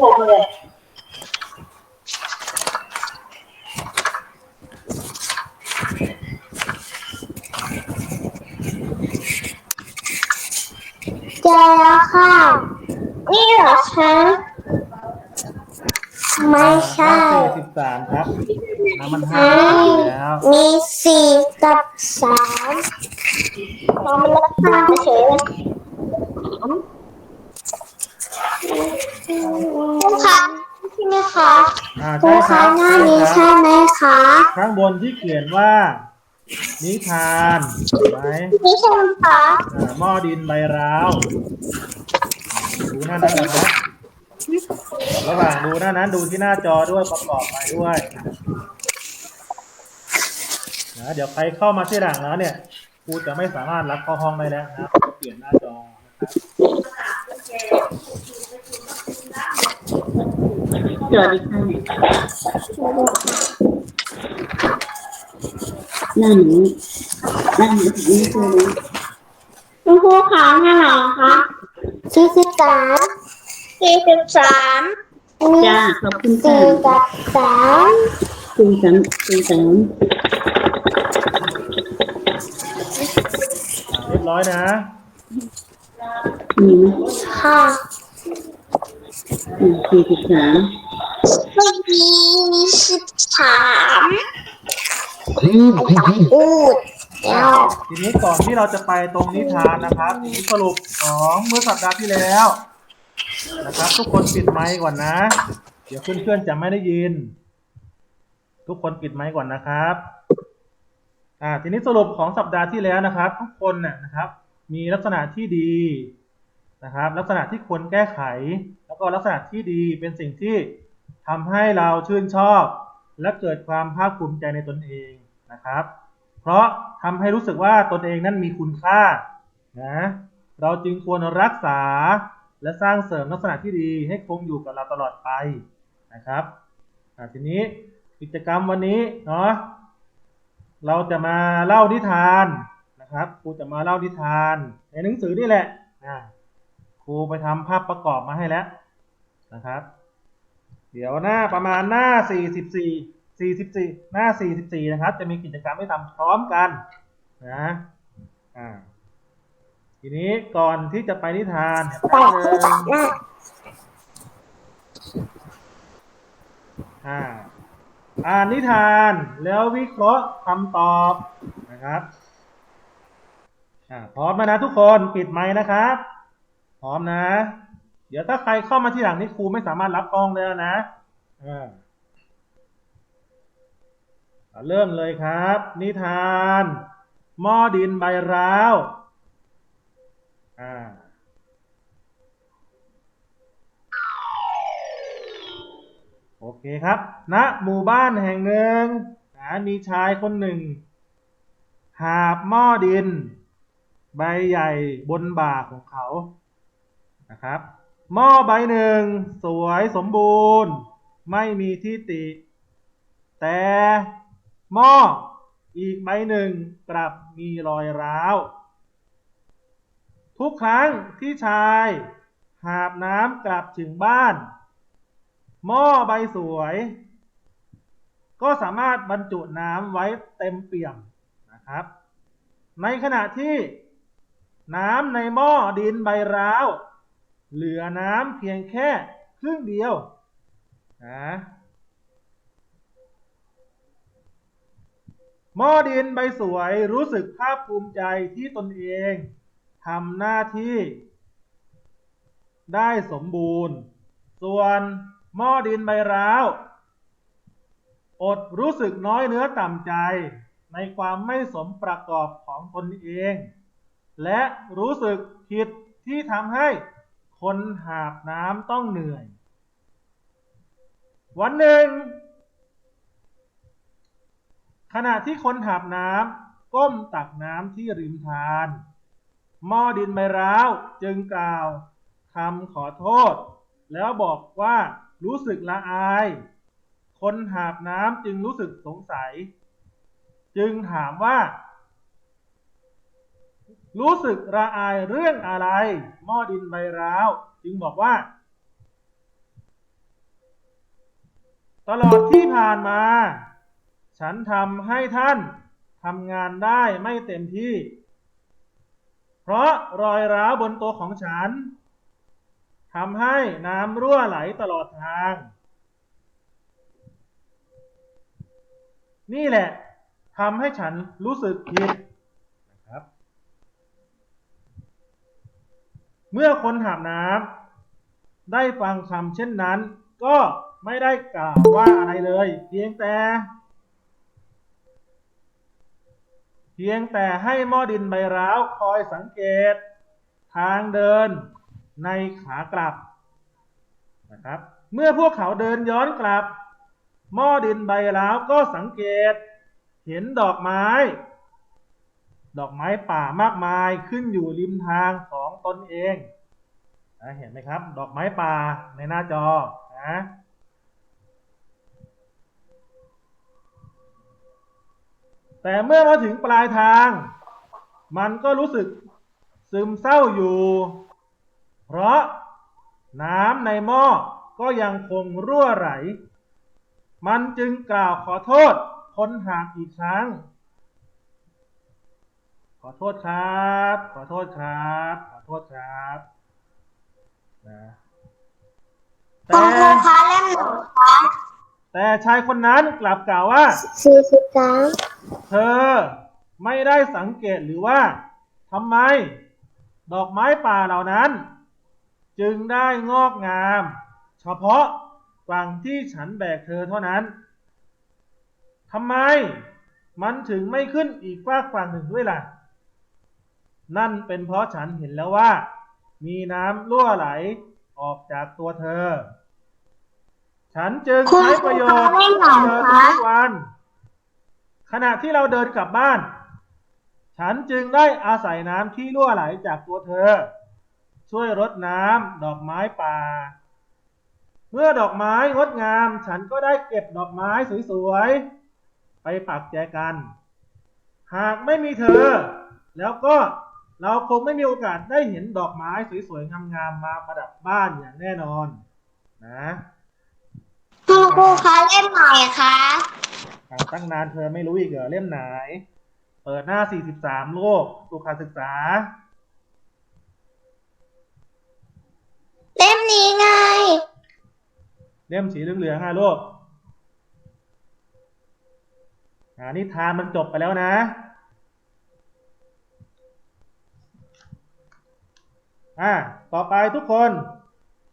ผมเลยเจอแล้วค่ะ นี่เหรอคะไม่ใช่สี่สิบสามครับน้ำมันห้าอยู่แล้ว มีสี่กับสาม มองมันรับทางเฉยเลยคุณคะใช่ไหมคะ อ่า ครู ใช่ค คะ รับ หน้านี้ ใช่ ใช่ ครับ ไหมคะ ข้างบนที่เขียนว่า นิทานเห็นไหมนี่ใช่ไหมคะอ่าหม้อดินใบร้าวดูหน้านั้นนะครับระหว่างดูหน้านั้นดูที่หน้าจอด้วยประกอบไปด้วยนะเดี๋ยวใครเข้ามาที่หลังแล้วเนี่ยครูจะไม่สามารถรับเข้าห้องได้แล้วนะครับเปลี่ยนหน้าจอนะครับสวัสดีค่ะ หน้าหนูหน้าหนูถึงนี่คือรู้คุณครูคะหน้าหรอคะสี่สิบสามสี่สิบสามมีจ้าขอบคุณค่ะสี่กับสามคุณสามคุณสามเรียบร้อยนะมีไหมค่ะอืมสี่สิบสามเมื่อกี้มีสิบสาม อูดแล้วทีนี้ก่อนที่เราจะไปตรงนิทานนะครับนี้สรุปของเมื่อสัปดาห์ที่แล้ว นะครับ ทุกคนปิดไมค์ก่อนนะ เดี๋ยวเพื่อนๆจะไม่ได้ยิน ทุกคนปิดไมค์ก่อนนะครับอ่าทีนี้สรุปของสัปดาห์ที่แล้วนะครับ ทุกคนน่ะนะครับ มีลักษณะที่ดีนะครับ ลักษณะที่ควรแก้ไข แล้วก็ลักษณะที่ดีเป็นสิ่งที่ทำให้เราชื่นชอบ และเกิดความภาคภูมิใจในตนเองนะครับ เพราะทำให้รู้สึกว่าตนเองนั้นมีคุณค่านะเราจึงควรรักษาและสร้างเสริมลักษณะที่ดีให้คงอยู่กับเราตลอดไปนะครับทีนี้กิจกรรมวันนี้เนาะเราจะมาเล่านิทานนะครับครูจะมาเล่านิทาน ในหนังสือนี่แหละอ่าครูไปทำภาพประกอบมาให้แล้วนะครับ เดี๋ยวหน้าประมาณหน้า 44 44 หน้า 44 นะครับ จะมีกิจกรรมให้ทำพร้อมกันนะอ่าทีนี้ก่อนที่จะไปนิทานเนี่ยแป๊บนึงหน้าอ่าอ่านนิทานแล้ววิเคราะห์คำตอบนะครับอ่าพร้อมแล้วนะทุกคนปิดไมค์นะครับ พร้อมนะ เดี๋ยวถ้าใครเข้ามาที่หลังนี่ครูไม่สามารถรับกล้องได้แล้วนะอ่า เริ่มเลยครับ นิทานหม้อดินใบร้าวอ่าโอเคครับณหมู่บ้านแห่งหนึ่งนะมีชายคนหนึ่ง หาบหม้อดิน ใบใหญ่บนบ่าของเขานะครับหม้อใบหนึ่ง สวยสมบูรณ์ ไม่มีที่ติ แต่ หม้ออีกใบหนึ่งกลับมีรอยร้าว ทุกครั้งที่ชาย หาบน้ำกลับถึงบ้าน หม้อใบสวย ก็สามารถบรรจุน้ำไว้เต็มเปี่ยมนะครับ ในขณะที่น้ำในหม้อดินใบร้าว เหลือน้ำเพียงแค่ครึ่งเดียวนะ หม้อดินใบสวยรู้สึกภาคภูมิใจที่ตนเองทำหน้าที่ ได้สมบูรณ์ ส่วนหม้อดินใบร้าว อดรู้สึกน้อยเนื้อต่ำใจ ในความไม่สมประกอบของตนเอง และรู้สึกผิดที่ทำให้คนหาบน้ำต้องเหนื่อย วันหนึ่ง ขณะที่คนหาบน้ำก้มตักน้ำที่ริมทาน หม้อดินใบร้าวจึงกล่าวคำขอโทษ แล้วบอกว่ารู้สึกละอาย คนหาบน้ำจึงรู้สึกสงสัย จึงถามว่า รู้สึกละอายเรื่องอะไร หม้อดินใบร้าวจึงบอกว่า ตลอดที่ผ่านมา ฉันทำให้ท่านทำงานได้ไม่เต็มที่ เพราะรอยร้าวบนตัวของฉันทำให้น้ำรั่วไหลตลอดทาง นี่แหละทำให้ฉันรู้สึกผิดนะครับ เมื่อคนหาบน้ำได้ฟังคำเช่นนั้น ก็ไม่ได้กล่าวว่าอะไรเลย เพียงแต่ เพียงแต่ให้หม้อดินใบร้าวคอยสังเกต ทางเดินในขากลับนะครับ เมื่อพวกเขาเดินย้อนกลับ หม้อดินใบร้าวก็สังเกต เห็นดอกไม้ ดอกไม้ป่ามากมายขึ้นอยู่ริมทางของตนเองนะเห็นไหมครับ ดอกไม้ป่าในหน้าจอนะ แต่เมื่อมาถึงปลายทาง มันก็รู้สึกซึมเศร้าอยู่ เพราะน้ำในหม้อก็ยังคงรั่วไหล มันจึงกล่าวขอโทษคนหาบอีกครั้ง ขอโทษครับ ขอโทษครับ ขอโทษครับนะคุแต่ณครูคะเล่มหนคะ แต่ชายคนนั้นกลับกล่าวว่า สี่สิบสามเธอไม่ได้สังเกตหรือว่าทำไม ดอกไม้ป่าเหล่านั้น จึงได้งอกงาม เฉพาะฝั่งที่ฉันแบกเธอเท่านั้นทำไมมันถึงไม่ขึ้นอีกฝากฝั่งหนึ่งด้วยล่ะ นั่นเป็นเพราะฉันเห็นแล้วว่า มีน้ำรั่วไหลออกจากตัวเธอ ฉันจึงใช้ประโยชน์จากเธอทุกวัน ขณะที่เราเดินกลับบ้าน ฉันจึงได้อาศัยน้ำที่รั่วไหลจากตัวเธอ ช่วยรดน้ำดอกไม้ป่า เมื่อดอกไม้งดงาม ฉันก็ได้เก็บดอกไม้สวยๆ ไปปักแจกัน หากไม่มีเธอ แล้วก็เราคงไม่มีโอกาสได้เห็นดอกไม้สวยๆงามๆมาประดับบ้านอย่างแน่นอน นะ คุณครูคะเล่มไหนคะอ่าตั้งนานเธอไม่รู้อีกเหรอเล่มไหน เปิดหน้า 43 โลกสุขศึกษา เล่มนี้ไง เล่มสีเหลืองๆอะลูกอ่านิทานมันจบไปแล้วนะ อ่า ต่อไปทุกคน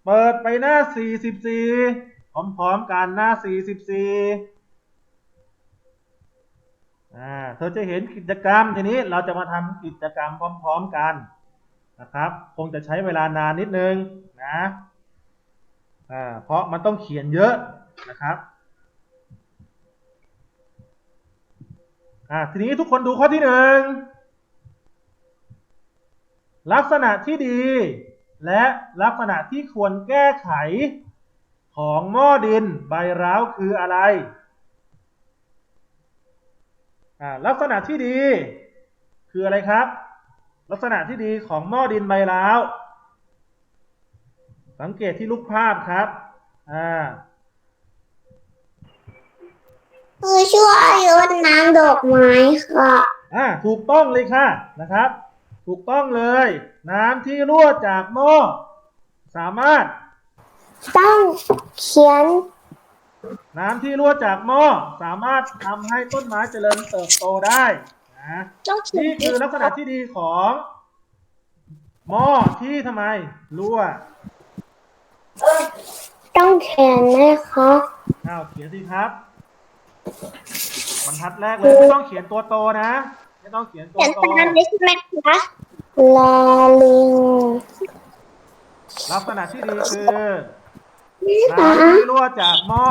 เปิดไปหน้า 44 พร้อมๆกันหน้า 44อ่าเธอจะเห็นกิจกรรมทีนี้เราจะมาทำกิจกรรมพร้อม ๆกันนะครับ คงจะใช้เวลานานนิดนึงนะอ่าเพราะมันต้องเขียนเยอะนะครับอ่าทีนี้ทุกคนดูข้อที่หนึ่งลักษณะที่ดี และลักษณะที่ควรแก้ไข ของหม้อดินใบร้าวคืออะไรอ่าลักษณะที่ดี คืออะไรครับ ลักษณะที่ดีของหม้อดินใบร้าวสังเกตที่ลูกภาพครับอ่าคือช่วยรดน้ำดอกไม้ค่ะอ่าถูกต้องเลยค่ะนะครับ ถูกต้องเลย น้ำที่รั่วจากหม้อสามารถ ต้องเขียน น้ำที่รั่วจากหม้อสามารถทำให้ต้นไม้เจริญเติบโตได้นะต้องเขียนนี่คือลักษณะที่ดีของหม้อที่ทำไมรั่วต้องเขียนนะคะอ้าวเขียนสิครับบรรทัดแรกเลยไม่ต้องเขียนตัวโตนะ ไม่ต้องเขียนตัวเขียนโตตามนี้ใช่ไหมคะลาลิงลักษณะที่ดีคือ น้ำที่รั่วจากหม้อ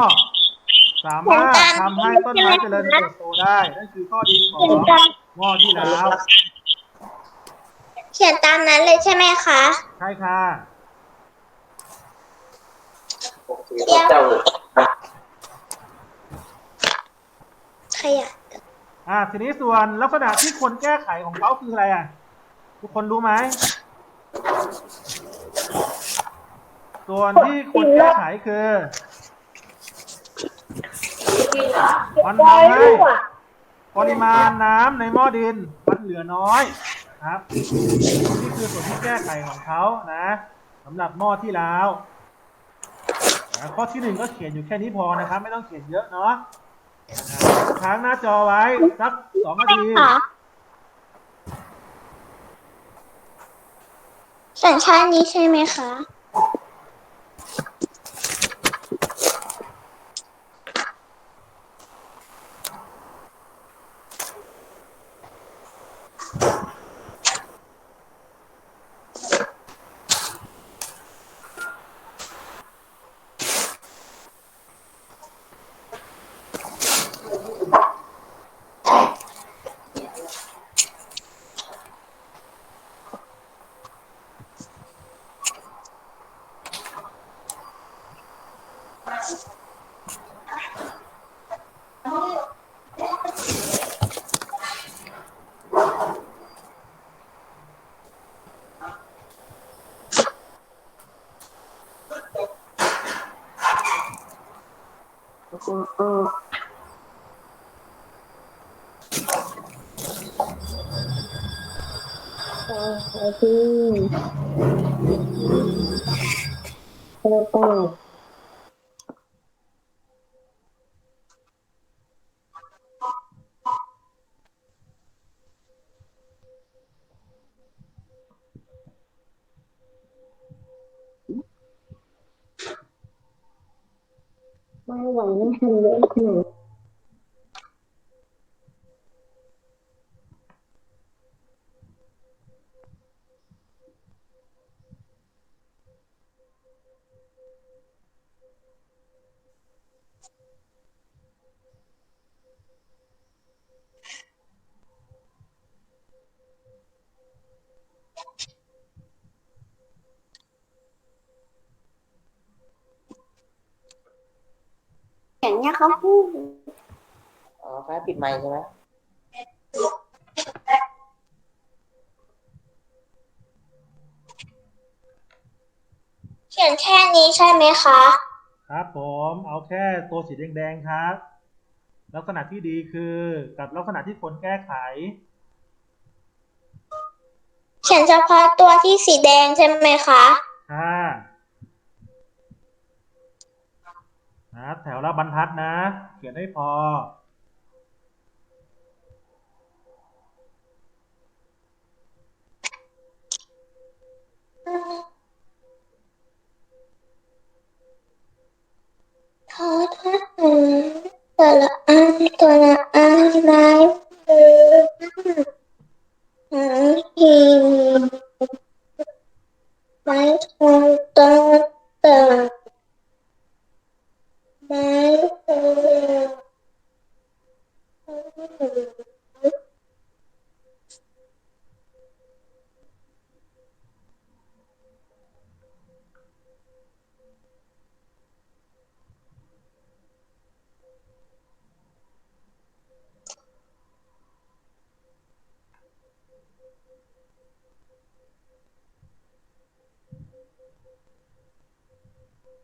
สามารถทำให้ต้นไม้เจริญเติบโตได้นั่นคือข้อดีของเขียนตามหม้อที่แล้ว เขียนตามนั้นเลยใช่ไหมคะใช่ค่ะ เดี๋ยวขยะอ่าทีนี้ส่วนลักษณะที่ควรแก้ไขของเขาคืออะไรอะ ทุกคนรู้ไหม ส่วนที่ควรแก้ไขคือมันทำให้ปริมาณน้ำในหม้อดินมันเหลือน้อยครับ นี่คือส่วนที่แก้ไขของเขานะสำหรับหม้อที่แล้วนะข้อที่หนึ่งก็เขียนอยู่แค่นี้พอนะครับ ไม่ต้องเขียนเยอะเนาะค้างหน้าจอไว้สักสองนาทีสัญชาตินี้ใช่ไหมคะ แล้วก็ ไม่ไหวไม่ทันเยอะขนาด เห็นเนี่ยเขาพูดอ๋อฟ้าปิดไมค์ใช่ไหมเขียนแค่นี้ใช่ไหมคะ ครับผมเอาแค่ตัวสีแดงๆครับ ลักษณะที่ดีคือกับลักษณะที่ควรแก้ไข เขียนเฉพาะตัวที่สีแดงใช่ไหมคะค่ะนะแถวละบรรทัดนะ เขียนให้พอ ทอทัศน์ตัวละอันตัวละอันไม้คื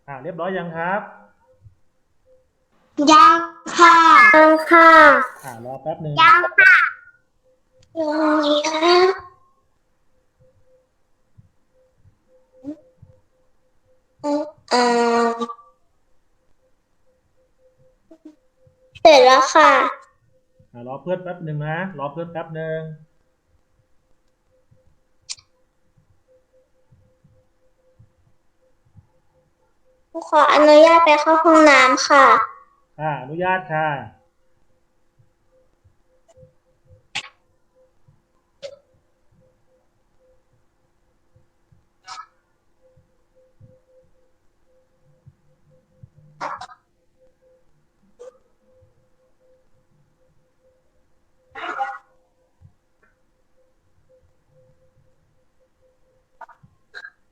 ออันหินไม้ทองตัวต่างไม้ทองอ่าเรียบร้อยยังครับ ยังค่ะตั้งค่ะอ่ารอแป๊บหนึ่งยังค่ะยังนี้ค่ะอ่าเสร็จแล้วค่ะอ่ารอเพื่อนแป๊บหนึ่งนะ รอเพื่อนแป๊บหนึ่ง ขออนุญาตไปเข้าห้องน้ำค่ะอ่าอนุญาตค่ะ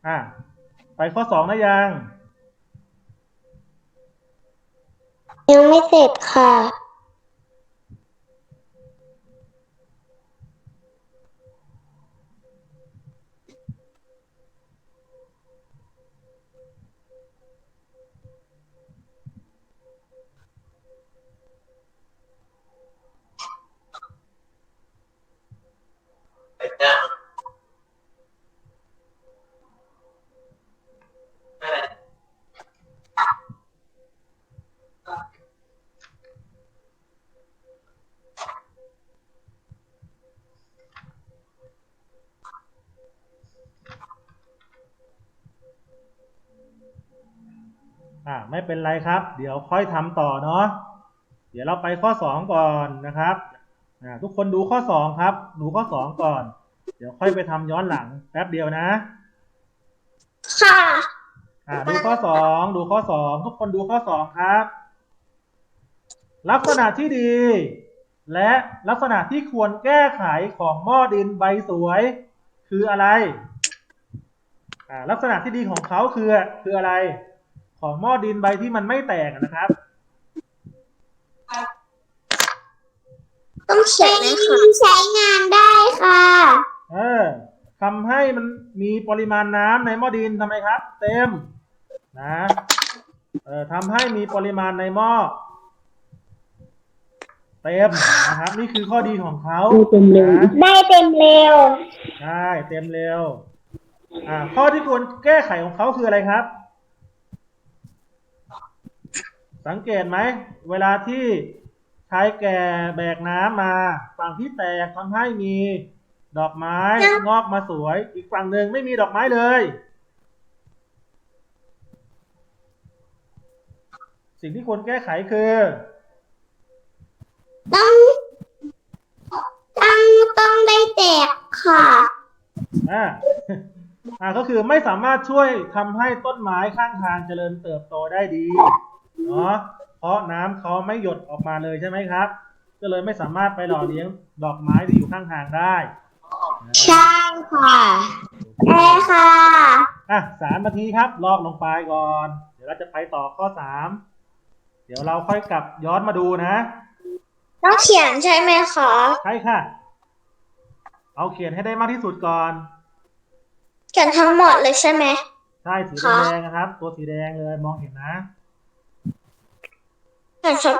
อ่าไปข้อสองนะยัง ยังไม่เสร็จค่ะ อ่าไม่เป็นไรครับ เดี๋ยวค่อยทำต่อเนาะเดี๋ยวเราไปข้อสองก่อนนะครับอ่าทุกคนดูข้อสองครับ ดูข้อสองก่อน เดี๋ยวค่อยไปทำย้อนหลังแป๊บเดียวนะ ค่ะอ่าดูข้อสองดูข้อสองทุกคนดูข้อสองครับ ลักษณะที่ดี และลักษณะที่ควรแก้ไขของหม้อดินใบสวย คืออะไรอ่า ลักษณะที่ดีของเขาคือคืออะไร ของหม้อดินใบที่มันไม่แตกนะครับ ต้องเขียนไหมคะใช้งานได้ค่ะ เออทำให้มันมีปริมาณน้ำในหม้อดินทำไมครับ เต็ม นะเออทำให้มีปริมาณในหม้อเต็มนะครับ นี่คือข้อดีของเขาไม่เต็มเร็วนะได้เต็มเร็วใช่เต็มเร็ว อ่า ข้อที่ควรแก้ไขของเขาคืออะไรครับ สังเกตไหม เวลาที่ชายแก่แบกน้ำมาฝั่งที่แตกทำให้มีดอกไม้งอกมาสวย อีกฝั่งหนึ่งไม่มีดอกไม้เลย สิ่งที่ควรแก้ไขคือต้องต้องต้องได้แตกค่ะอ่า อ่าก็คือไม่สามารถช่วยทำให้ต้นไม้ข้างทางเจริญเติบโตได้ดีเนาะเพราะน้ำเขาไม่หยดออกมาเลยใช่ไหมครับ ก็เลยไม่สามารถไปหล่อเลี้ยงดอกไม้ที่อยู่ข้างทางได้นะใช่ค่ะได้ค่ะอะสามนาทีครับ ลอกลงไปก่อน เดี๋ยวเราจะไปต่อข้อสามเดี๋ยวเราค่อยกลับย้อนมาดูนะต้องเขียนใช่ไหมคะใช่ค่ะ เอาเขียนให้ได้มากที่สุดก่อน เขียนทั้งหมดเลยใช่ไหม ใช่สีค่ะแดงๆนะครับ ตัวสีแดงเลยมองเห็นนะ เขียน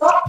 ครับ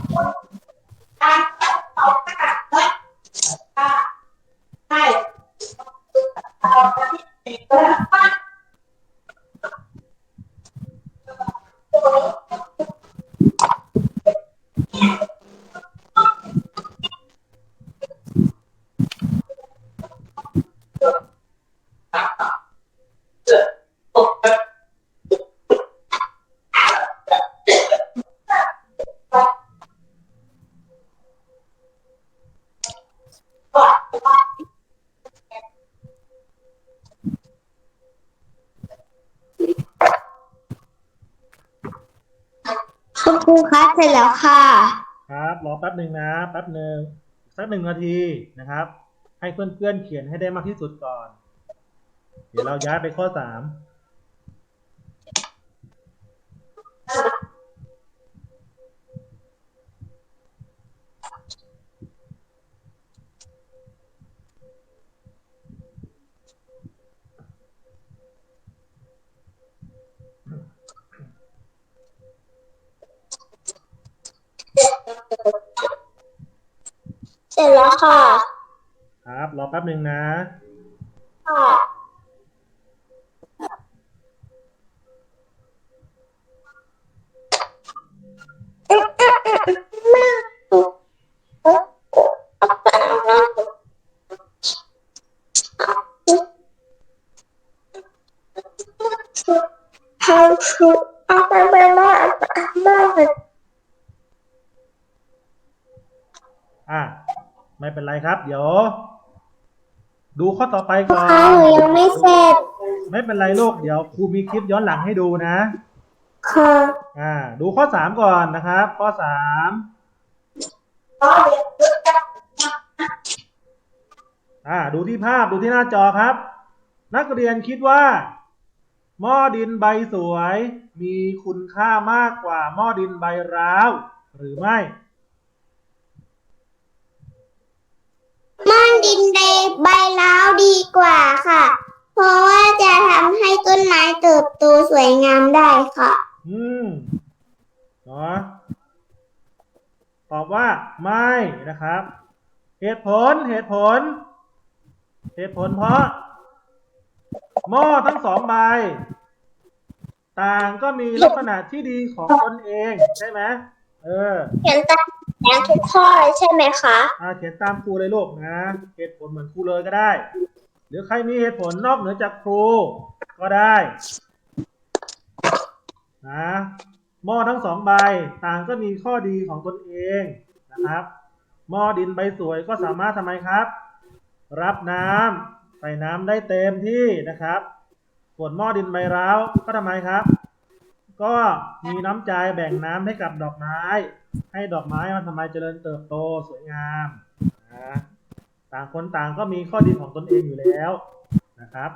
คุณครูคะ เสร็จแล้วค่ะ ครับรอแป๊บหนึ่งนะแป๊บหนึ่งสักหนึ่งนาทีนะครับ ให้เพื่อนๆเขียนให้ได้มากที่สุดก่อน เดี๋ยวเราย้ายไปข้อสาม เสร็จแล้วค่ะครับ รอแป๊บหนึ่งนะ ค่ะทำชุดเอาไปไปมาบ้าน อะไม่เป็นไรครับ เดี๋ยว ดูข้อต่อไปก่อนค่ะหนูยังไม่เสร็จ ไม่เป็นไรลูกเดี๋ยวครูมีคลิปย้อนหลังให้ดูนะ ค่ะ อ่า ดูข้อสามก่อนนะครับ ข้อสามอ่า ดูที่ภาพดูที่หน้าจอครับ นักเรียนคิดว่า หม้อดินใบสวย มีคุณค่ามากกว่าหม้อดินใบร้าว หรือไม่ ม่อนดินในใบล้าวดีกว่าค่ะ เพราะว่าจะทำให้ต้นไม้เติบโตสวยงามได้ค่ะ อืมเนาะตอบว่าไม่นะครับ เหตุผลเหตุผล เหตุผลเพราะ หม้อทั้งสองใบ ต่างก็มีลักษณะที่ดีของตนเองใช่ไหมเออเขียนตาม แผนทุกข้อเลยใช่ไหมคะอาเขียนตามครูเลยลูกนะ เหตุผลเหมือนครูเลยก็ได้ หรือใครมีเหตุผลนอกเหนือจากครูก็ได้นะหม้อทั้งสองใบต่างก็มีข้อดีของตนเองนะครับหม้อดินใบสวยก็สามารถทำไมครับ รับน้ำใส่น้ำได้เต็มที่นะครับส่วนหม้อดินใบร้าวก็ทำไมครับ ก็มีน้ำใจแบ่งน้ำให้กับดอกไม้ ให้ดอกไม้มันทำไมเจริญเติบโตสวยงามนะต่างคนต่างก็มีข้อดีของตนเองอยู่แล้วนะครับ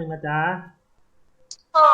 หนึ่งนะจ๊ะค่ะ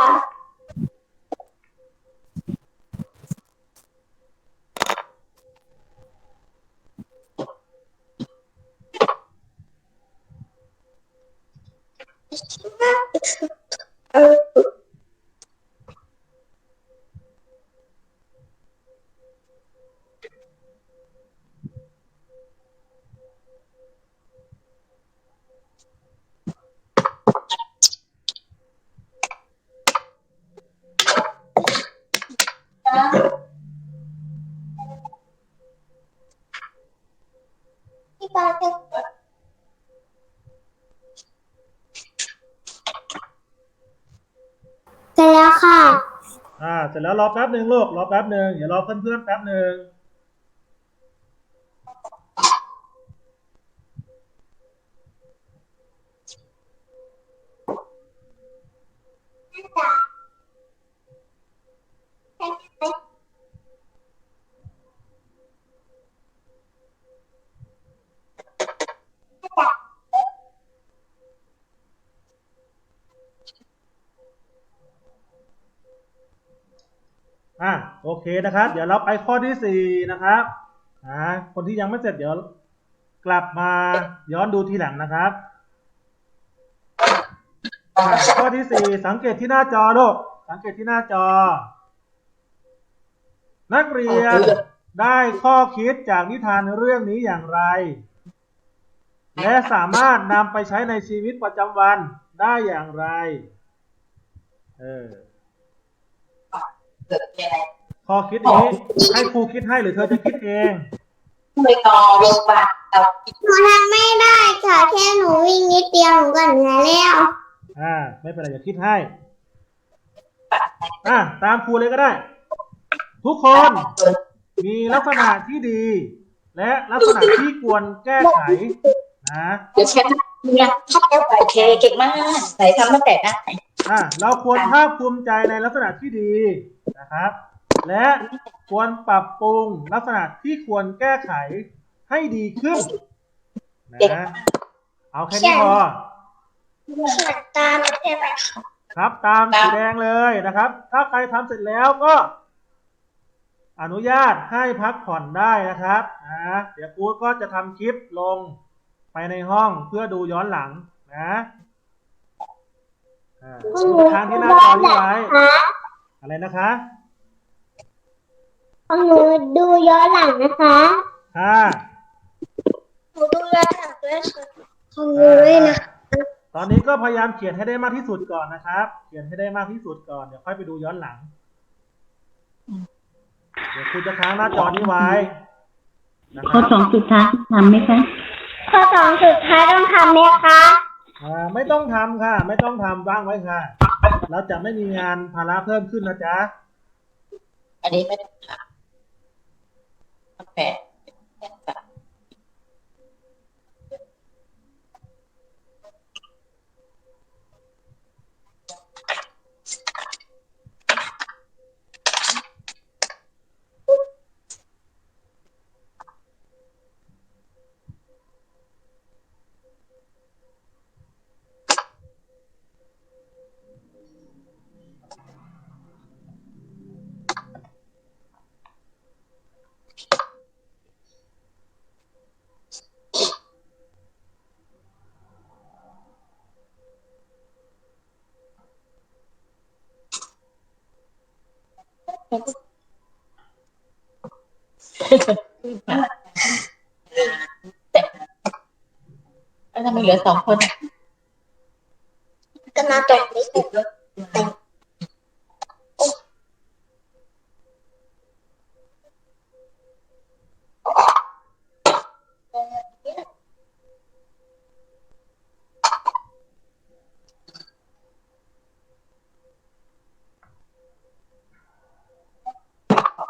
พี่ปาจะ เสร็จแล้วค่ะ อ่า เสร็จแล้วรอแป๊บหนึ่งลูกรอแป๊บหนึ่งเดี๋ยวรอเพื่อนๆแป๊บหนึ่ง อะโอเคนะครับ เดี๋ยวเราไปข้อที่สี่นะครับอ่าคนที่ยังไม่เสร็จเดี๋ยวกลับมาย้อนดูทีหลังนะครับข้อที่สี่สังเกตที่หน้าจอลูกสังเกตที่หน้าจอ นักเรียนได้ข้อคิดจากนิทานเรื่องนี้อย่างไร และสามารถนำไปใช้ในชีวิตประจำวันได้อย่างไร เออ เกิดยังไงข้อคิดนี้ให้ครูคิดให้หรือเธอจะคิดเองไม่นอนโรงพยาบาลเราหนูทำไม่ได้ค่ะแค่หนูวิ่งนิดเดียวหนูก็เหนื่อยแล้ว อ่า ไม่เป็นไรอย่าคิดให้ อ่าตามครูเลยก็ได้ ทุกคนมีลักษณะที่ดี และลักษณะที่ควรแก้ไขนะเดี๋ยวเช็ดเนี่ยโอเคเก่งมากไหนทำตั้งแต่ได้อะเราควรภาคภูมิใจในลักษณะที่ดี นะครับ และควรปรับปรุงลักษณะที่ควรแก้ไขให้ดีขึ้นนะเอาแค่นี้พอเขียนตามใช่ไหมคะครับตามสีแดงเลยนะครับ ถ้าใครทำเสร็จแล้วก็ อนุญาตให้พักผ่อนได้นะครับนะเดี๋ยวกูก็จะทำคลิปลงไปในห้องเพื่อดูย้อนหลังนะอ่าดูทางที่หน้าจอนี้ไว้คะ อะไรนะคะของหนูดูย้อนหลังนะคะค่ะ หนูดูย้อนหลังด้วยค่ะของหนูด้วยนะตอนนี้ก็พยายามเขียนให้ได้มากที่สุดก่อนนะครับ เขียนให้ได้มากที่สุดก่อน เดี๋ยวค่อยไปดูย้อนหลัง เดี๋ยวคุณจะค้างหน้าจอนี้ไว้นะคข้อรับสองสุดท้ายทำไหมคะข้อสองสุดท้ายต้องทำไหมคะอ่าไม่ต้องทำค่ะ ไม่ต้องทำว่างไว้ค่ะ เราจะไม่มีงานภาระเพิ่มขึ้นนะจ๊ะ อันนี้ไม่ได้ค่ะแปด แล้วทำไมเหลือสองคนอะก็มาตรงนี้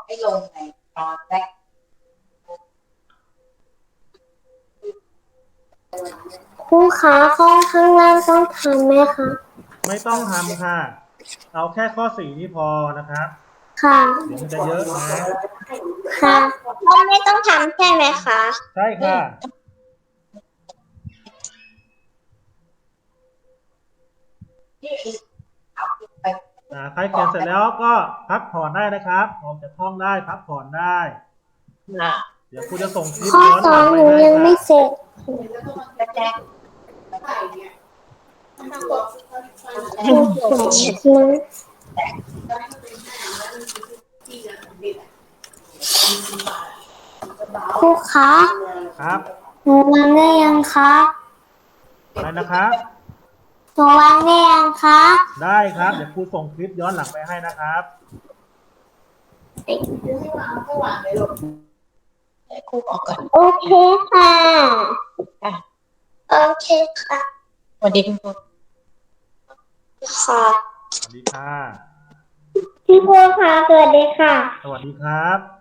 ให้ลงในตอนแรก ครูขาข้อข้างล่างต้อง ทำไหมคะ ไม่ต้องทำค่ะ เอาแค่ข้อสี่นี้พอนะครับค่ะ เดี๋ยวมันจะเยอะนะค่ะไม่ต้องทำใช่ไหมคะ ใช่ค่ะไปอ่าใครเขียนเสร็จแล้วก็พักผ่อนได้นะครับออกจากห้องได้พักผ่อนได้น่ะเดี๋ยวคุณจะส่งคลิปข้อย้อนสหอลังงหไปนูให้ยังไม่ค่ะ เสร็จแจ้ง ครูคะครับหนูวางได้ยังคะอะไรนะครับ หนูวางได้ยังคะได้ครับ เดี๋ยวครูส่งคลิปย้อนหลังไปให้นะครับ ให้ครูออกก่อนโอเคค่ะอะ โอเคค่ะ สวัสดีคุณครู ค่ะสวัสดีค่ะ พี่ครูคะสวัสดีค่ะ สวัสดีครับ